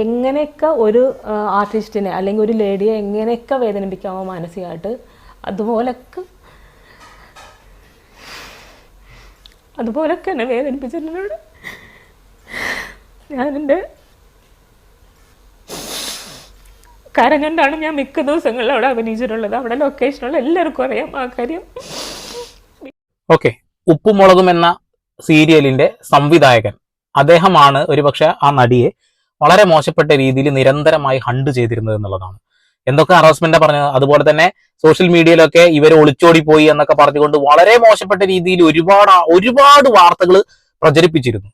എങ്ങനെയൊക്കെ ഒരു ആർട്ടിസ്റ്റിനെ അല്ലെങ്കിൽ ഒരു ലേഡിയെ എങ്ങനെയൊക്കെ വേദനിപ്പിക്കാമോ മാനസികമായിട്ട് അതുപോലൊക്കെ അതുപോലൊക്കെ എന്നെ വേദനിപ്പിച്ചിട്ടുണ്ട് ഞാനെന്റെ കരഞ്ഞുകൊണ്ടാണ് കണ്ടാണ് ഞാൻ മിക്ക ദിവസങ്ങളിലും അവിടെ അഭിനയിച്ചിട്ടുള്ളത്. അവിടെ ലൊക്കേഷനുള്ള എല്ലാവർക്കും അറിയാം ആ കാര്യം. ഓക്കെ ഉപ്പുമുളകും എന്ന സീരിയലിന്റെ സംവിധായകൻ. അദ്ദേഹമാണ് ഒരുപക്ഷെ ആ നടിയെ വളരെ മോശപ്പെട്ട രീതിയിൽ നിരന്തരമായി ഹണ്ട് ചെയ്തിരുന്നത് എന്നുള്ളതാണ്. എന്തൊക്കെ ഹറാസ്മെന്റ് പറഞ്ഞത്? അതുപോലെ തന്നെ സോഷ്യൽ മീഡിയയിലൊക്കെ ഇവർ ഒളിച്ചോടി പോയി എന്നൊക്കെ പറഞ്ഞുകൊണ്ട് വളരെ മോശപ്പെട്ട രീതിയിൽ ഒരുപാട് ഒരുപാട് വാർത്തകൾ പ്രചരിപ്പിച്ചിരുന്നു.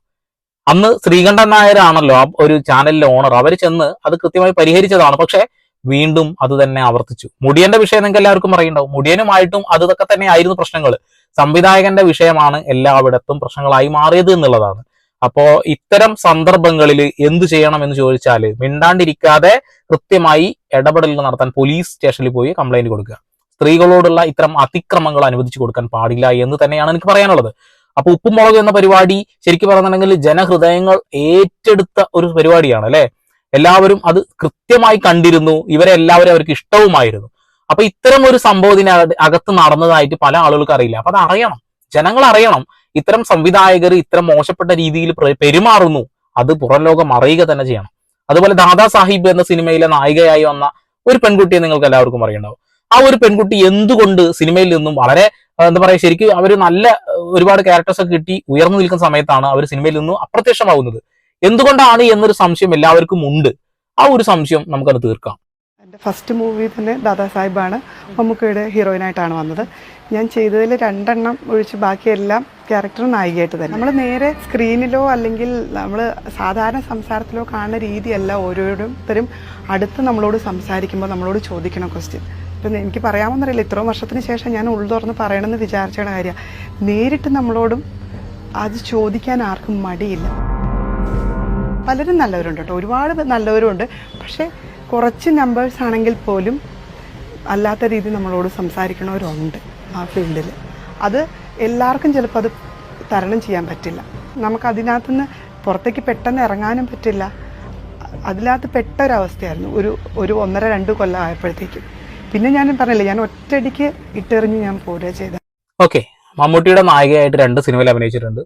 അന്ന് ശ്രീകണ്ഠൻ നായരാണല്ലോ ഒരു ചാനലിലെ ഓണർ അവർ ചെന്ന് അത് കൃത്യമായി പരിഹരിച്ചതാണ്. പക്ഷെ വീണ്ടും അത് തന്നെ ആവർത്തിച്ചു. മുടിയന്റെ വിഷയം നിങ്ങൾക്ക് എല്ലാവർക്കും അറിയണ്ടാവും. മുടിയനുമായിട്ടും അതൊക്കെ തന്നെ ആയിരുന്നു പ്രശ്നങ്ങൾ. സംവിധായകന്റെ വിഷയമാണ് എല്ലാവിടത്തും പ്രശ്നങ്ങളായി മാറിയത് എന്നുള്ളതാണ്. അപ്പോ ഇത്തരം സന്ദർഭങ്ങളിൽ എന്ത് ചെയ്യണം എന്ന് ചോദിച്ചാൽ മിണ്ടാണ്ടിരിക്കാതെ കൃത്യമായി ഇടപെടലുകൾ നടത്താൻ പോലീസ് സ്റ്റേഷനിൽ പോയി കംപ്ലൈന്റ് കൊടുക്കുക. സ്ത്രീകളോടുള്ള ഇത്തരം അതിക്രമങ്ങൾ അനുവദിച്ചു കൊടുക്കാൻ പാടില്ല എന്ന് തന്നെയാണ് എനിക്ക് പറയാനുള്ളത്. അപ്പൊ ഉപ്പുമുളക് എന്ന പരിപാടി ശരിക്കും പറഞ്ഞിട്ടുണ്ടെങ്കിൽ ജനഹൃദയങ്ങൾ ഏറ്റെടുത്ത ഒരു പരിപാടിയാണ് അല്ലെ? എല്ലാവരും അത് കൃത്യമായി കണ്ടിരുന്നു ഇവരെ എല്ലാവരും അവർക്ക് ഇഷ്ടവുമായിരുന്നു. അപ്പൊ ഇത്തരം ഒരു സംഭവത്തിന് അക- അകത്ത് നടന്നതായിട്ട് പല ആളുകൾക്ക് അറിയില്ല. അപ്പൊ അത് അറിയണം ജനങ്ങൾ അറിയണം. ഇത്തരം സംവിധായകർ ഇത്തരം മോശപ്പെട്ട രീതിയിൽ പ്ര- പെരുമാറുന്നു അത് പുറം ലോകം അറിയുക തന്നെ ചെയ്യണം. അതുപോലെ ദാദാ സാഹിബ് എന്ന സിനിമയിലെ നായികയായി വന്ന ഒരു പെൺകുട്ടിയെ നിങ്ങൾക്ക് എല്ലാവർക്കും അറിയണ്ടാവും. ആ ഒരു പെൺകുട്ടി എന്തുകൊണ്ട് സിനിമയിൽ നിന്നും വളരെ എന്താ പറയാ ശരിക്കും അവർ നല്ല ഒരുപാട് ക്യാരക്ടേഴ്സ് ഒക്കെ കിട്ടി ഉയർന്നു നിൽക്കുന്ന സമയത്താണ് അവർ സിനിമയിൽ നിന്നും അപ്രത്യക്ഷമാവുന്നത്. എന്തുകൊണ്ടാണ് എന്നൊരു സംശയം എല്ലാവർക്കും ഉണ്ട്. ആ ഒരു സംശയം നമുക്കത് തീർക്കാം. എന്റെ ഫസ്റ്റ് മൂവി തന്നെ ദാദാ സാഹിബാണ് മമ്മൂക്കയുടെ ഹീറോയിനായിട്ടാണ് വന്നത്. ഞാൻ ചെയ്തതിൽ രണ്ടെണ്ണം ഒഴിച്ച് ബാക്കിയെല്ലാം ക്യാരക്ടർ നായികയായിട്ട് തന്നെ. നമ്മൾ നേരെ സ്ക്രീനിലോ അല്ലെങ്കിൽ നമ്മൾ സാധാരണ സംസാരത്തിലോ കാണുന്ന രീതിയല്ല ഓരോരുത്തരും അടുത്ത് നമ്മളോട് സംസാരിക്കുമ്പോൾ നമ്മളോട് ചോദിക്കണം ക്വസ്റ്റ്യൻ ഇപ്പം എനിക്ക് പറയാമെന്നറിയില്ല. ഇത്രയും വർഷത്തിന് ശേഷം ഞാൻ ഉള്ളു തുറന്ന് പറയണമെന്ന് വിചാരിച്ച കാര്യം. നേരിട്ട് നമ്മളോടും അത് ചോദിക്കാൻ ആർക്കും മടിയില്ല. പലരും നല്ലവരുണ്ട് കേട്ടോ. ഒരുപാട് നല്ലവരുണ്ട് പക്ഷേ കുറച്ച് നമ്പേഴ്സ് ആണെങ്കിൽ പോലും അല്ലാത്ത രീതി നമ്മളോട് സംസാരിക്കണവരുണ്ട് ആ ഫീൽഡിൽ അത് എല്ലാവർക്കും ചിലപ്പോൾ അത് തരണം ചെയ്യാൻ പറ്റില്ല. നമുക്ക് അതിനകത്തുനിന്ന് പുറത്തേക്ക് പെട്ടെന്ന് ഇറങ്ങാനും പറ്റില്ല. അതിനകത്ത് പെട്ടൊരവസ്ഥയായിരുന്നു. ഒരു ഒരു ഒന്നര രണ്ട് കൊല്ലം ആയപ്പോഴത്തേക്കും. പിന്നെ ഞാൻ പറഞ്ഞില്ലേ ഞാൻ ഒറ്റയടിക്ക് ഇട്ടെറിഞ്ഞ് ഞാൻ പോരുക ചെയ്ത ഓക്കെ മമ്മൂട്ടിയുടെ നായികയായിട്ട് രണ്ട് സിനിമയിൽ അഭിനയിച്ചിട്ടുണ്ട്.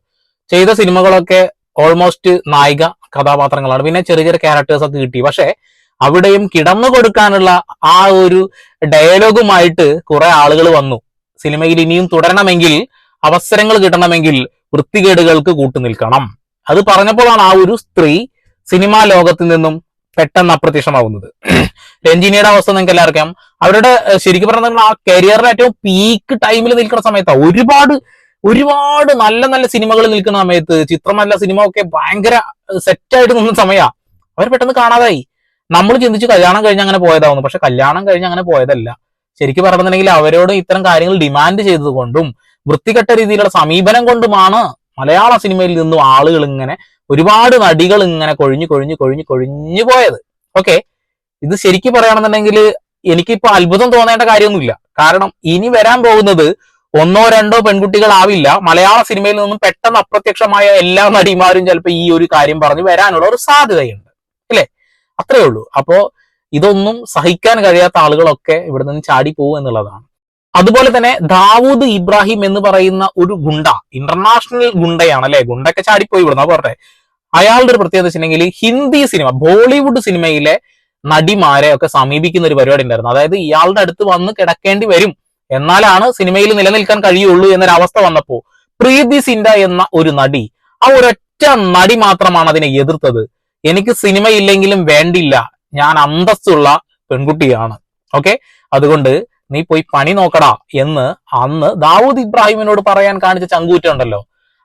ചെയ്ത സിനിമകളൊക്കെ ഓൾമോസ്റ്റ് നായിക കഥാപാത്രങ്ങളാണ്. പിന്നെ ചെറിയ ചെറിയ ക്യാരക്ടേഴ്സ് ഒക്കെ കിട്ടി. പക്ഷെ അവിടെയും കിടന്നു കൊടുക്കാനുള്ള ആ ഒരു ഡയലോഗുമായിട്ട് കുറെ ആളുകൾ വന്നു. സിനിമയിൽ ഇനിയും തുടരണമെങ്കിൽ അവസരങ്ങൾ കിട്ടണമെങ്കിൽ വൃത്തികേടുകൾക്ക് കൂട്ടുനിൽക്കണം അത് പറഞ്ഞപ്പോഴാണ് ആ ഒരു സ്ത്രീ സിനിമാ ലോകത്തിൽ നിന്നും പെട്ടെന്ന് അപ്രത്യക്ഷമാവുന്നത്. രഞ്ജിനിയുടെ അവസ്ഥ നിങ്ങൾക്ക് എല്ലാവർക്കും അവരുടെ ശരിക്കും പറഞ്ഞാൽ ആ കരിയറിലെ ഏറ്റവും പീക്ക് ടൈമിൽ നിൽക്കുന്ന സമയത്താണ് ഒരുപാട് ഒരുപാട് നല്ല നല്ല സിനിമകൾ നിൽക്കുന്ന സമയത്ത് ചിത്രമല്ല സിനിമ ഒക്കെ ഭയങ്കര സെറ്റായിട്ട് നിന്ന സമയമാണ് അവർ പെട്ടെന്ന് കാണാതായി. നമ്മൾ ചിന്തിച്ച് കല്യാണം കഴിഞ്ഞ് അങ്ങനെ പോയതാവുന്നു. പക്ഷെ കല്യാണം കഴിഞ്ഞ് അങ്ങനെ പോയതല്ല. ശരിക്കും പറഞ്ഞിട്ടുണ്ടെങ്കിൽ അവരോട് ഇത്തരം കാര്യങ്ങൾ ഡിമാൻഡ് ചെയ്തതുകൊണ്ടും വൃത്തികെട്ട രീതിയിലുള്ള സമീപനം കൊണ്ടുമാണ് മലയാള സിനിമയിൽ നിന്നും ആളുകൾ ഇങ്ങനെ ഒരുപാട് നടികൾ ഇങ്ങനെ കൊഴിഞ്ഞു കൊഴിഞ്ഞു കൊഴിഞ്ഞു കൊഴിഞ്ഞു പോയത്. ഓക്കെ ഇത് ശരിക്കും പറയുകയാണെന്നുണ്ടെങ്കിൽ എനിക്കിപ്പോ അത്ഭുതം തോന്നേണ്ട കാര്യമൊന്നുമില്ല. കാരണം ഇനി വരാൻ പോകുന്നത് ഒന്നോ രണ്ടോ പെൺകുട്ടികളാവില്ല. മലയാള സിനിമയിൽ നിന്നും പെട്ടെന്ന് അപ്രത്യക്ഷമായ എല്ലാ നടിമാരും ചിലപ്പോൾ ഈ ഒരു കാര്യം പറഞ്ഞ് വരാനുള്ള ഒരു സാധ്യതയുണ്ട്. അത്രേ ഉള്ളൂ. അപ്പോ ഇതൊന്നും സഹിക്കാൻ കഴിയാത്ത ആളുകളൊക്കെ ഇവിടെ നിന്ന് ചാടി പോകും എന്നുള്ളതാണ്. അതുപോലെ തന്നെ ദാവൂദ് ഇബ്രാഹിം എന്ന് പറയുന്ന ഒരു ഗുണ്ട ഇന്റർനാഷണൽ ഗുണ്ടയാണ് അല്ലെ? ഗുണ്ടൊക്കെ ചാടിപ്പോയി ഇവിടുന്ന്. പറഞ്ഞെ അയാളുടെ ഒരു പ്രത്യേകത വെച്ചിട്ടുണ്ടെങ്കിൽ ഹിന്ദി സിനിമ ബോളിവുഡ് സിനിമയിലെ നടിമാരെ ഒക്കെ സമീപിക്കുന്ന ഒരു പരിപാടി ഉണ്ടായിരുന്നു. അതായത് ഇയാളുടെ അടുത്ത് വന്ന് കിടക്കേണ്ടി വരും. എന്നാലാണ് സിനിമയിൽ നിലനിൽക്കാൻ കഴിയുള്ളൂ എന്നൊരവസ്ഥ വന്നപ്പോ പ്രീതി സിൻഡ എന്ന ഒരു നടി ആ ഒരൊറ്റ നടി മാത്രമാണ് അതിനെ എതിർത്തത്. എനിക്ക് സിനിമ ഇല്ലെങ്കിലും വേണ്ടില്ല. ഞാൻ അന്തസ്സുള്ള പെൺകുട്ടിയാണ്. ഓക്കെ അതുകൊണ്ട് നീ പോയി പണി നോക്കടാ എന്ന് അന്ന് ദാവൂദ് ഇബ്രാഹിമിനോട് പറയാൻ കാണിച്ച ചങ്കൂറ്റം ഉണ്ടല്ലോ.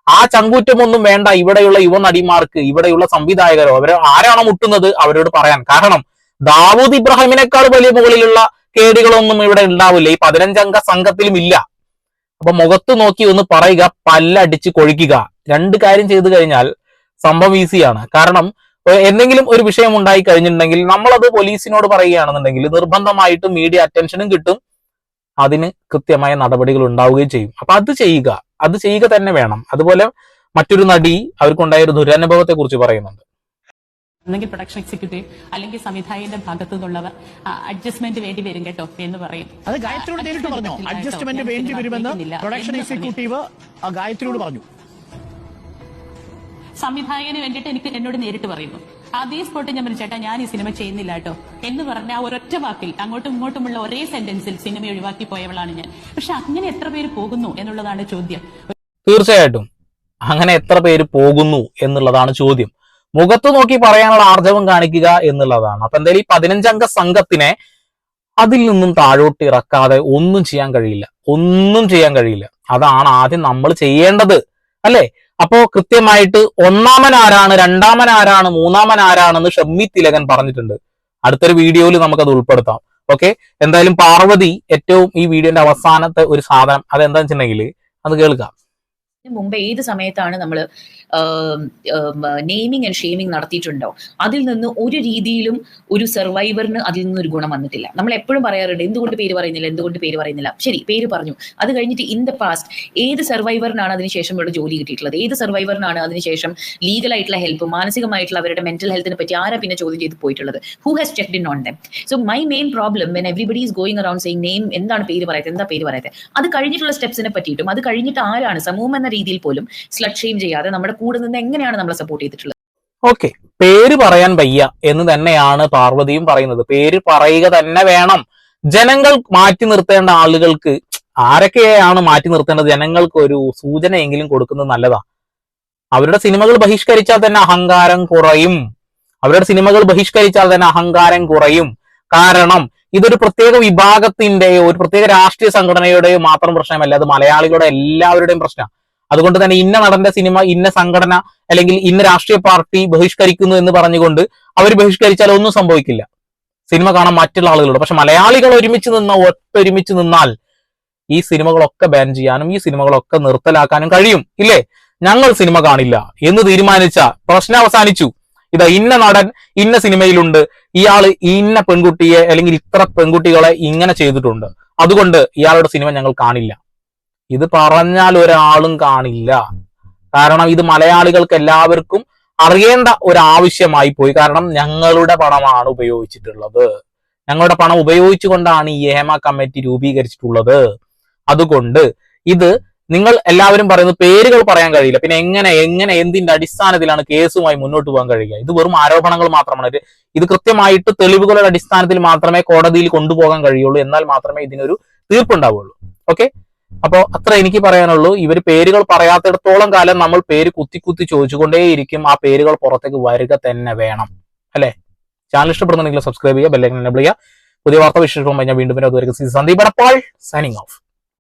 ആ ചങ്കൂറ്റമൊന്നും വേണ്ട. ഇവിടെയുള്ള യുവ നടിമാർക്ക് ഇവിടെയുള്ള സംവിധായകരോ അവരെ ആരാണോ മുട്ടുന്നത് അവരോട് പറയാൻ. കാരണം ദാവൂദ് ഇബ്രാഹിമിനേക്കാൾ വലിയ മുകളിലുള്ള കേടികളൊന്നും ഇവിടെ ഉണ്ടാവില്ല. ഈ പതിനഞ്ചംഗ സംഘത്തിലും ഇല്ല. അപ്പൊ മുഖത്ത് നോക്കി ഒന്ന് പറയുക പല്ലടിച്ച് കൊഴിക്കുക. രണ്ട് കാര്യം ചെയ്തു കഴിഞ്ഞാൽ സംഭവം ഈസിയാണ് കാരണം എന്തെങ്കിലും ഒരു വിഷയം ഉണ്ടായി കഴിഞ്ഞിട്ടുണ്ടെങ്കിൽ നമ്മളത് പോലീസിനോട് പറയുകയാണെന്നുണ്ടെങ്കിൽ നിർബന്ധമായിട്ടും മീഡിയ അറ്റൻഷനും കിട്ടും. അതിന് കൃത്യമായ നടപടികൾ ഉണ്ടാവുകയും ചെയ്യും. അപ്പൊ അത് ചെയ്യുക അത് ചെയ്യുക തന്നെ വേണം. അതുപോലെ മറ്റൊരു നടി അവർക്കുണ്ടായ ഒരു ദുരനുഭവത്തെ കുറിച്ച് പറയുന്നുണ്ട്. അല്ലെങ്കിൽ പ്രൊഡക്ഷൻ എക്സിക്യൂട്ടീവ് അല്ലെങ്കിൽ സംവിധായകന്റെ ഭാഗത്തു നിന്നുള്ളവർ അഡ്ജസ്റ്റ്മെന്റ് വേണ്ടി വരും കേട്ടോ എന്ന് പറയും. അത് ഗായത്രിയോട് നേരിട്ട് പറഞ്ഞു? അഡ്ജസ്റ്റ്മെന്റ് വേണ്ടി വരുമെന്ന് പ്രൊഡക്ഷൻ എക്സിക്യൂട്ടീവ് ആ ഗായത്രിയോട് പറഞ്ഞു. സംവിധായകന് വേണ്ടിയിട്ട് എനിക്ക് എന്നോട് നേരിട്ട് പറയുന്നു. അതേ സ്പോട്ട് ഞാൻ പറഞ്ഞു ചേട്ടാ ഞാൻ ഈ സിനിമ ചെയ്യുന്നില്ല കേട്ടോ. എന്ന് പറഞ്ഞ ആ ഒരൊറ്റ വാക്കിൽ അങ്ങോട്ടും ഇങ്ങോട്ടുമുള്ള ഒരേ സെന്റൻസിൽ സിനിമ ഒഴിവാക്കി പോയവളാണ് ഞാൻ. പക്ഷെ അങ്ങനെ എത്ര പേര് പോകുന്നു എന്നുള്ളതാണ് ചോദ്യം. തീർച്ചയായിട്ടും. അങ്ങനെ എത്ര പേര് പോകുന്നു എന്നുള്ളതാണ് ചോദ്യം. മുഖത്ത് നോക്കി പറയാനുള്ള ആർജവം കാണിക്കുക എന്നുള്ളതാണ്. അപ്പൊ എന്തായാലും ഈ പതിനഞ്ചംഗ സംഘത്തിനെ അതിൽ നിന്നും താഴോട്ട് ഇറക്കാതെ ഒന്നും ചെയ്യാൻ കഴിയില്ല. ഒന്നും ചെയ്യാൻ കഴിയില്ല. അതാണ് ആദ്യം നമ്മൾ ചെയ്യേണ്ടത്. അല്ലെ? അപ്പോ കൃത്യമായിട്ട് ഒന്നാമൻ ആരാണ് രണ്ടാമൻ ആരാണ് മൂന്നാമൻ ആരാണെന്ന് ഷമ്മി തിലകൻ പറഞ്ഞിട്ടുണ്ട്. അടുത്തൊരു വീഡിയോയിൽ നമുക്കത് ഉൾപ്പെടുത്താം. ഓക്കെ? എന്തായാലും പാർവതി ഏറ്റവും ഈ വീഡിയോന്റെ അവസാനത്തെ ഒരു സാധനം അതെന്താ വെച്ചിട്ടുണ്ടെങ്കിൽ അത് കേൾക്കാം. മുമ്പ് ഏത് സമയത്താണ് നമ്മൾ നെയിമിങ് ആൻഡ് ഷെയിമിങ് നടത്തിയിട്ടുണ്ടോ? അതിൽ നിന്ന് ഒരു രീതിയിലും ഒരു സർവൈവറിന് അതിൽ നിന്ന് ഒരു ഗുണം വന്നിട്ടില്ല. നമ്മൾ എപ്പോഴും പറയാറുണ്ട് എന്തുകൊണ്ട് പേര് പറയുന്നില്ല? എന്തുകൊണ്ട് പേര് പറയുന്നില്ല? ശരി പേര് പറഞ്ഞു. അത് കഴിഞ്ഞിട്ട് ഇൻ ദ പാസ്റ്റ് ഏത് സർവൈവറിനാണ് അതിനുശേഷം ഇവിടെ ജോലി കിട്ടിയിട്ടുള്ളത്? ഏത് സർവൈവറിനാണ് അതിനുശേഷം ലീഗലായിട്ടുള്ള ഹെൽപ്പ് മാനസികമായിട്ടുള്ള അവരുടെ മെന്റൽ ഹെൽത്തിനെ പറ്റി ആരാ പിന്നെ ചോദ്യം ചെയ്ത് പോയിട്ടുള്ളത്? Who has checked in on them so my main problem when everybody is going around saying name എന്താണ് പേര് പറയുന്നത് എന്താ പേര് പറയുന്നത് അത് കഴിഞ്ഞിട്ടുള്ള സ്റ്റെപ്സിനെ പറ്റിയിട്ടും അത് കഴിഞ്ഞിട്ട് ആരാണ് സമൂഹം എന്ന രീതിയിൽ പോലും സ്ലക്ഷയും ഷെയിം ചെയ്യാതെ നമ്മുടെ കൂടെ നിന്ന് എങ്ങനെയാണ് നമ്മളെ സപ്പോർട്ട് ചെയ്തിട്ടുള്ളത്? ഓക്കെ പേര് പറയാൻ വയ്യ എന്ന് തന്നെയാണ് പാർവതിയും പറയുന്നത്. പേര് പറയുക തന്നെ വേണം. ജനങ്ങൾ മാറ്റി നിർത്തേണ്ട ആളുകൾക്ക് ആരൊക്കെയാണ് മാറ്റി നിർത്തേണ്ടത്? ജനങ്ങൾക്ക് ഒരു സൂചനയെങ്കിലും കൊടുക്കുന്നത് നല്ലതാ. അവരുടെ സിനിമകൾ ബഹിഷ്കരിച്ചാൽ തന്നെ അഹങ്കാരം കുറയും. അവരുടെ സിനിമകൾ ബഹിഷ്കരിച്ചാൽ തന്നെ അഹങ്കാരം കുറയും. കാരണം ഇതൊരു പ്രത്യേക വിഭാഗത്തിന്റെയോ ഒരു പ്രത്യേക രാഷ്ട്രീയ സംഘടനയുടെയോ മാത്രം പ്രശ്നമല്ല അത് മലയാളികളുടെ എല്ലാവരുടെയും പ്രശ്നം അതുകൊണ്ട് തന്നെ ഇന്ന നടന്റെ സിനിമ ഇന്ന സംഘടന അല്ലെങ്കിൽ ഇന്ന രാഷ്ട്രീയ പാർട്ടി ബഹിഷ്കരിക്കുന്നു എന്ന് പറഞ്ഞുകൊണ്ട് അവർ ബഹിഷ്കരിച്ചാൽ ഒന്നും സംഭവിക്കില്ല. സിനിമ കാണാൻ മറ്റുള്ള ആളുകളുണ്ട്. പക്ഷെ മലയാളികൾ ഒരുമിച്ച് നിന്ന ഒറ്റൊരുമിച്ച് നിന്നാൽ ഈ സിനിമകളൊക്കെ ബാൻ ചെയ്യാനും ഈ സിനിമകളൊക്കെ നിർത്തലാക്കാനും കഴിയും. ഇല്ലേ? ഞങ്ങൾ സിനിമ കാണില്ല എന്ന് തീരുമാനിച്ച പ്രശ്നം അവസാനിച്ചു. ഇതാ ഇന്ന നടൻ ഇന്ന സിനിമയിലുണ്ട്. ഇയാൾ ഇന്ന പെൺകുട്ടിയെ അല്ലെങ്കിൽ ഇത്ര പെൺകുട്ടികളെ ഇങ്ങനെ ചെയ്തിട്ടുണ്ട്. അതുകൊണ്ട് ഇയാളുടെ സിനിമ ഞങ്ങൾ കാണില്ല. ഇത് പറഞ്ഞാൽ ഒരാളും കാണില്ല. കാരണം ഇത് മലയാളികൾക്ക് എല്ലാവർക്കും അറിയേണ്ട ഒരു ആവശ്യമായി പോയി. കാരണം ഞങ്ങളുടെ പണമാണ് ഉപയോഗിച്ചിട്ടുള്ളത്. ഞങ്ങളുടെ പണം ഉപയോഗിച്ചുകൊണ്ടാണ് ഈ ഏമ കമ്മിറ്റി രൂപീകരിച്ചിട്ടുള്ളത്. അതുകൊണ്ട് ഇത് നിങ്ങൾ എല്ലാവരും പറയുന്നത് പേരുകൾ പറയാൻ കഴിയില്ല. പിന്നെ എങ്ങനെ എങ്ങനെ എന്തിന്റെ അടിസ്ഥാനത്തിലാണ് കേസുമായി മുന്നോട്ട് പോകാൻ കഴിയുക? ഇത് വെറും ആരോപണങ്ങൾ മാത്രമാണ്. ഇത് കൃത്യമായിട്ട് തെളിവുകളുടെ അടിസ്ഥാനത്തിൽ മാത്രമേ കോടതിയിൽ കൊണ്ടുപോകാൻ കഴിയുള്ളൂ. എന്നാൽ മാത്രമേ ഇതിനൊരു തീർപ്പുണ്ടാവുള്ളൂ. ഓക്കെ അപ്പോ അത്ര എനിക്ക് പറയാനുള്ളൂ. ഇവർ പേരുകൾ പറയാത്തിടത്തോളം കാലം നമ്മൾ പേര് കുത്തി കുത്തി ചോദിച്ചുകൊണ്ടേയിരിക്കും ആ പേരുകൾ പുറത്തേക്ക് വരിക തന്നെ വേണം. അല്ലെ? ചാനൽ ഇഷ്ടപ്പെടുന്നുണ്ടെങ്കിൽ സബ്സ്ക്രൈബ് ചെയ്യുക ബെല്ലൈക്കൻ എനേബിൾ ചെയ്യുക. പുതിയ വാർത്ത വിശേഷം ഞാൻ വീണ്ടും സന്ദീപ് അടപ്പാൾ സൈനിങ് ഓഫ്